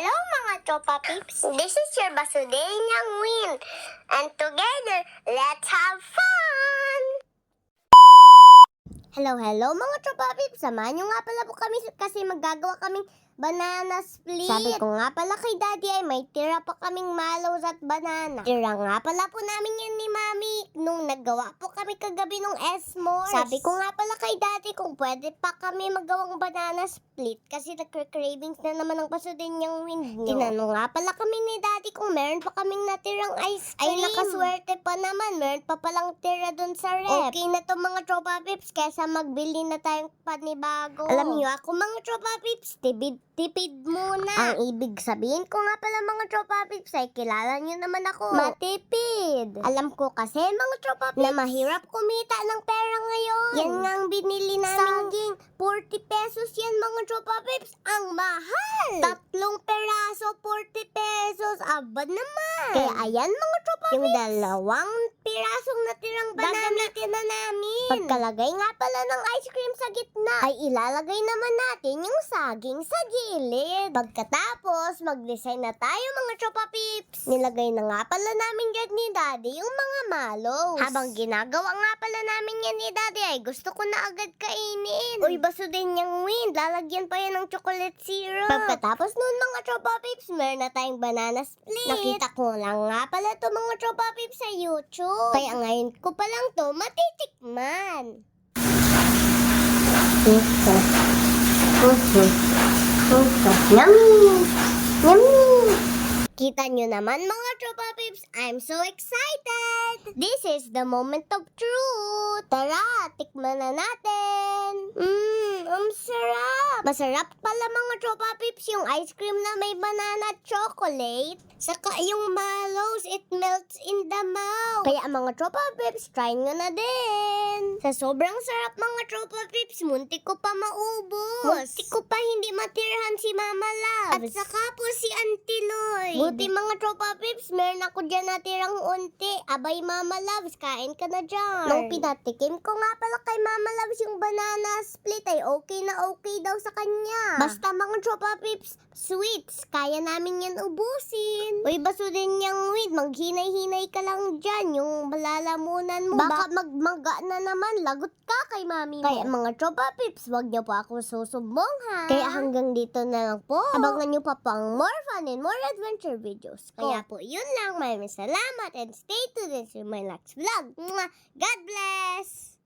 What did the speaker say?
Hello mga tropa peeps! This is your Basudenyang Win. And together, let's have fun! Hello, hello mga tropa peeps! Samahan nyo nga pala po kami kasi maggagawa kaming banana split. Sabi ko nga pala kay daddy ay may tira pa kaming mallows at banana. Tira nga pala po namin yan ni mami nung naggawa po kami kagabi nung s'mores. Sabi ko nga pala kay daddy kung pwede pa kami maggawang banana split kasi nagka-cravings na naman ang paso din yung wind nyo. Tinanong nga pala kami ni daddy kung meron pa kaming natirang ice cream. Ay nakaswerte pa naman, meron pa palang tira dun sa rep. Okay na to mga tropa pips kesa magbili na tayong panibago. Alam niyo ako mga tropa pips, tibid tipid muna. Ang ibig sabihin ko nga pala mga tropa pips ay kilala niyo naman ako. Matipid. Alam ko kasi mga tropa pips na mahirap kumita ng pera ngayon. Yan nga ang binili namin. Saging, 40 pesos yan mga tropa pips. Ang mahal. Tatlong peraso, 40 pesos. Aba naman. Kaya ayan mga tropa Yung dalawang pirasong natirang banana. Gagamitin na namin. Pagkalagay nga pala ng ice cream sa gitna, ay ilalagay naman natin yung saging sa gilid. Pagkatapos, mag-design na tayo mga tropa pips. Nilagay na nga pala namin dyan ni daddy yung mga malos. Habang ginagawa nga pala namin yan ni daddy ay gusto ko na agad kainin. Uy, baso din yung wind. Lalagyan pa yan ng chocolate syrup. Pagkatapos nun mga tropa pips, meron na tayong banana split. Nakita ko lang nga pala to mga tropa pips sa YouTube. Kaya ngayon ko pa lang to matitikman. Ito. Ito. Ito. Yummy! Yummy! Kita nyo naman mga tropa peeps, I'm so excited! This is the moment of truth! Tara, tikman na natin! Mmm, ang sarap! Masarap pala mga tropa peeps yung ice cream na may banana at chocolate. Saka yung mallows, it melts in the mouth. Kaya mga tropa peeps, try nyo na din. Sa sobrang sarap mga tropa peeps, muntik ko pa maubos. Muntik ko pa hindi matirhan si Mama Love. At saka po si Auntie. Buti mga tropa peeps, meron ako dyan natirang unti. Abay Mama Loves, kain ka na dyan. Nung pinatikim ko nga pala kay Mama Loves yung banana split ay okay na okay daw sa kanya. Basta mga tropa peeps, sweets, kaya namin yan ubusin. Uy, baso din yung weed, maghinay-hinay ka lang dyan, yung malalamunan mo. Baka magmaga na naman, lagot ka kay mami mo. Kaya mga tropa peeps, wag niyo po ako susubong ha. Kaya hanggang dito na lang po. Abangan niyo pa pang more fun and more adventure videos. Kaya po, yun lang. Maraming salamat and stay tuned to my next vlog. God bless!